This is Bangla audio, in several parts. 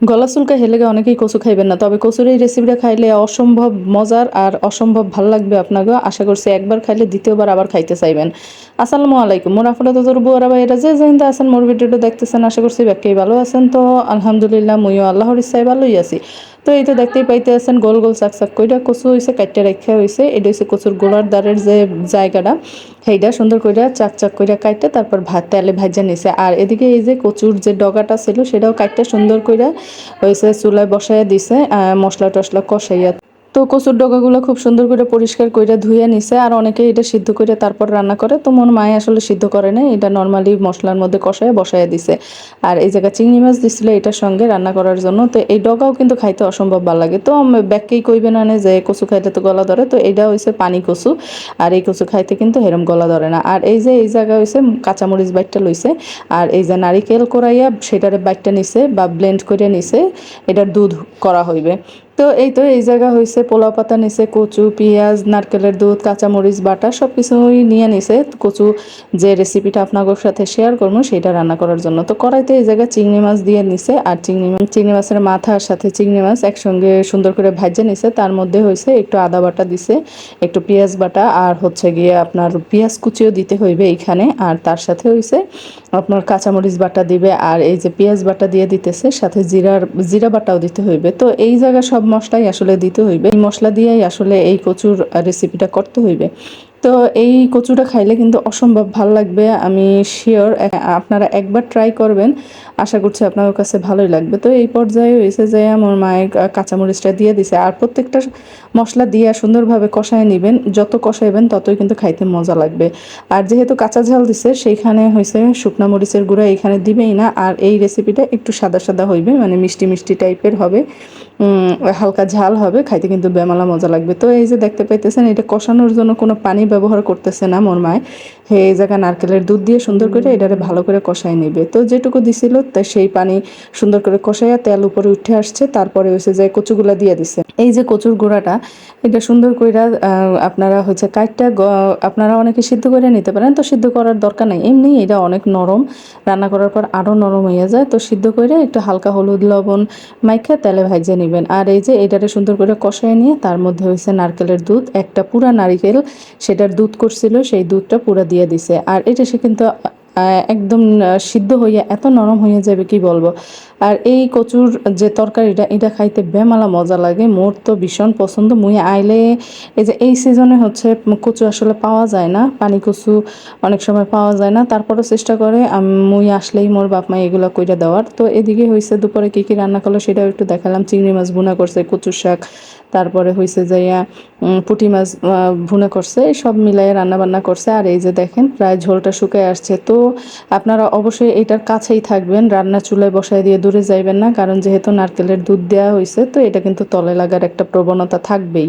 গলা চুলকা হেলেগে অনেকেই কচু খাইবেন না। তবে কচুর এই রেসিপিটা খাইলে অসম্ভব মজার আর অসম্ভব ভালো লাগবে আপনাকে আশা করছি একবার খাইলে দ্বিতীয়বার আবার খাইতে চাইবেন। আসসালামু আলাইকুম। মোর আফলা তো তোর বুয়ারা এটা যে জিন্দা আছেন, মোর ভিডিওটা দেখতেছেন, আশা করছি ব্যাকেই ভালো আছেন। তো আলহামদুলিল্লাহ, মুইও আল্লাহর ইচ্ছায় ভালোই আছি। তো এই তো দেখতেই পাইতে আছেন গোল গোল চাক চাক কইটা কচু হয়েছে কাটতে রেখা হয়েছে এটা হচ্ছে কচুর গোলার দ্বারের যে জায়গাটা সেইটা সুন্দর কইরা চাক চাক কইরা কাটতে তারপর ভাত তেলে ভাজা নিছে। আর এদিকে এই যে কচুর যে ডগাটা ছিল সেটাও কাটতে সুন্দর কইরা হয়েছে চুলায় বসাইয়া দিছে মশলা টসলা কষাইয়া। তো কচুর ডগাগুলো খুব সুন্দর করে পরিষ্কার করে ধুয়ে নিছে, আর অনেকে এটা সিদ্ধ করে তারপর রান্না করে। তো মন মায়ে আসলে সিদ্ধ করে না এটা নর্মালি মশলার মধ্যে কষায় বসায় দিছে। আর এই জায়গায় চিংড়ি মাছ দিছিল এটার সঙ্গে রান্না করার জন্য। তো এই ডগাও কিন্তু খাইতে অসম্ভব ভালো লাগে। তো ব্যাককেই কইবে না যে কচু খাইতে তো গলা ধরে। তো এটা হয়েছে পানি কচু, আর এই কচু খাইতে কিন্তু হেরম গলা ধরে না। আর এই যে এই জায়গা হয়েছে কাঁচামরিচ বাইটটা লইছে, আর এই যে নারিকেল করাইয়া সেটারে বাইটটা নিছে বা ব্লেন্ড করে নিছে, এটার দুধ করা হইবে। তো এই তো এই জায়গা হয়েছে পোলাও পাতা নিছে, কচু, পেঁয়াজ, নারকেলের দুধ, কাঁচামরিচ, বাটা সব কিছুই নিয়ে নিছে। কচু যে রেসিপিটা আপনাদের সাথে শেয়ার করব, সেটা রান্না করার জন্য। তো কড়াইতে এই জায়গায় চিংড়ি মাছ দিয়ে নিছে, আর চিংড়ি মাছ চিংড়ি মাছের মাথার সাথে চিংড়ি মাছ একসঙ্গে সুন্দর করে ভাজে নিছে। তার মধ্যে হয়েছে একটু আদা বাটা দিছে, একটু পেঁয়াজ বাটা, আর হচ্ছে গিয়ে আপনার পেঁয়াজ কুচিও দিতে হইবে এইখানে। আর তার সাথে হয়েছে আপনার কাঁচামরিচ বাটা দিবে, আর এই যে পেঁয়াজ বাটা দিয়ে দিতেছে, সাথে জিরার জিরা বাটাও দিতে হইবে। তো এই জায়গা সব মশলাই আসলে দিতে হইবে। এই মশলা দিয়েই আসলে এই কচুর রেসিপিটা করতে হইবে। তো এই কচুটা খাইলে কিন্তু অসম্ভব ভালো লাগবে, আমি শিওর আপনারা একবার ট্রাই করবেন, আশা করছি আপনার কাছে ভালোই লাগবে। তো এই পর্যায়ে হয়েছে যে আমার মায়ের কাঁচামরিচটা দিয়ে দিছে, আর প্রত্যেকটা মশলা দিয়ে সুন্দরভাবে কষায় নেবেন, যত কষাইবেন ততই কিন্তু খাইতে মজা লাগবে। আর যেহেতু কাঁচা ঝাল দিছে, সেইখানে হয়েছে শুকনো মরিচের গুঁড়া এখানে দিবেই না, আর এই রেসিপিটা একটু সাদা সাদা হইবে মানে মিষ্টি মিষ্টি টাইপের হবে হালকা ঝাল হবে, খাইতে কিন্তু বেমালা মজা লাগবে। তো এই যে দেখতে পাইতেছেন, এটা কষানোর জন্য কোনো পানি ব্যবহার করতেছে না মোর মায়। হে এই জায়গায় নারকেলের দুধ দিয়ে সুন্দর করে এটারে ভালো করে কষাই নেবে। তো যেটুকু দিছিল তা সেই পানি সুন্দর করে কষাইয়া তেল উপরে উঠে আসছে তারপরে হয়েছে যে কচুগুলা দিয়ে দিছে। এই যে কচুর গুঁড়াটা এটা সুন্দর আহ, আপনারা হচ্ছে কাঠটা আপনারা অনেকে সিদ্ধ করে নিতে পারেন তো সিদ্ধ করার দরকার নাই। এমনি এটা অনেক নরম রান্না করার পর আরও নরম হয়ে যায়। তো সিদ্ধ করে একটু হালকা হলুদ লবণ মাইখা তেলে ভাজে নেবেন। আর এই যে এটারে সুন্দর করে কষাই নিয়ে তার মধ্যে হয়েছে নারকেলের দুধ একটা পুরা নারিকেল সেটার দুধ করছিল, সেই দুধটা পুরা দিয়ে দিছে। আর এটা সে কিন্তু একদম সিদ্ধ হইয়া এত নরম হয়ে যাবে, কি বলব? আর এই কচুর যে তরকারিটা, এটা খাইতে বেমালা মজা লাগে। মোর তো ভীষণ পছন্দ। মুই আইলে, এই যে এই সিজনে হচ্ছে কচু আসলে পাওয়া যায় না। পানি কচু অনেক সময় পাওয়া যায় না। তারপরও চেষ্টা করে মুই আসলেই মোর বাপ মা এগুলো কইরা দেওয়ার। তো এদিকে হয়েছে দুপুরে কী কী রান্না করল সেটাও একটু দেখালাম। চিংড়ি মাছ ভুনা করছে, কচুর শাক তারপরে হয়েছে যাইয়া পুঁটি মাছ ভুনা করছে সব মিলাই রান্না বান্না করছে। আর এই যে দেখেন, প্রায় ঝোলটা শুকায় আসছে। তো আপনারা অবশ্যই এটার কাছেই থাকবেন, রান্না চুলায় বসায় দিয়ে দূরে যাইবেন না, কারণ যেহেতু নারকেলের দুধ দেওয়া হয়েছে তো এটা কিন্তু তলে লাগার একটা প্রবণতা থাকবেই।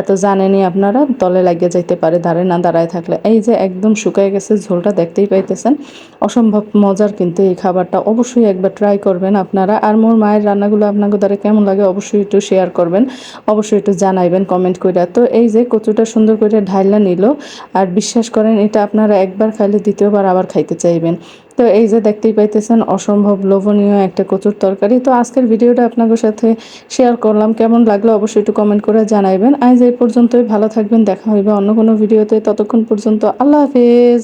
এত জানেনই আপনারা, তলে লাগিয়ে যাইতে পারে দাঁড়ে না দাঁড়ায় থাকলে। এই যে একদম শুকায় গেছে, ঝোলটা দেখতেই পাইতেছেন। অসম্ভব মজার কিন্তু এই খাবারটা, অবশ্যই একবার ট্রাই করবেন আপনারা। আর মোর মায়ের রান্নাগুলো আপনাদের দ্বারা কেমন লাগে, অবশ্যই একটু শেয়ার করবেন। অবশ্যই একটু জানাইবেন কমেন্ট করে তো এই যে কচুটা সুন্দর করে ঢাইলা নিল, আর বিশ্বাস করেন এটা আপনারা একবার খাইলে দ্বিতীয়বার আবার খাইতে চাইবেন। তো এই যে দেখতেই পাইতেছেন, অসম্ভব লোভনীয় একটা কচুর তরকারি। তো আজকের ভিডিওটা আপনাদের সাথে শেয়ার করলাম। কেমন লাগল অবশ্যই একটু কমেন্ট করে জানাইবেন। আজ এই পর্যন্তই, ভালো থাকবেন, দেখা হইবে অন্য কোনো ভিডিওতে। ততক্ষণ পর্যন্ত আল্লাহ হাফেজ।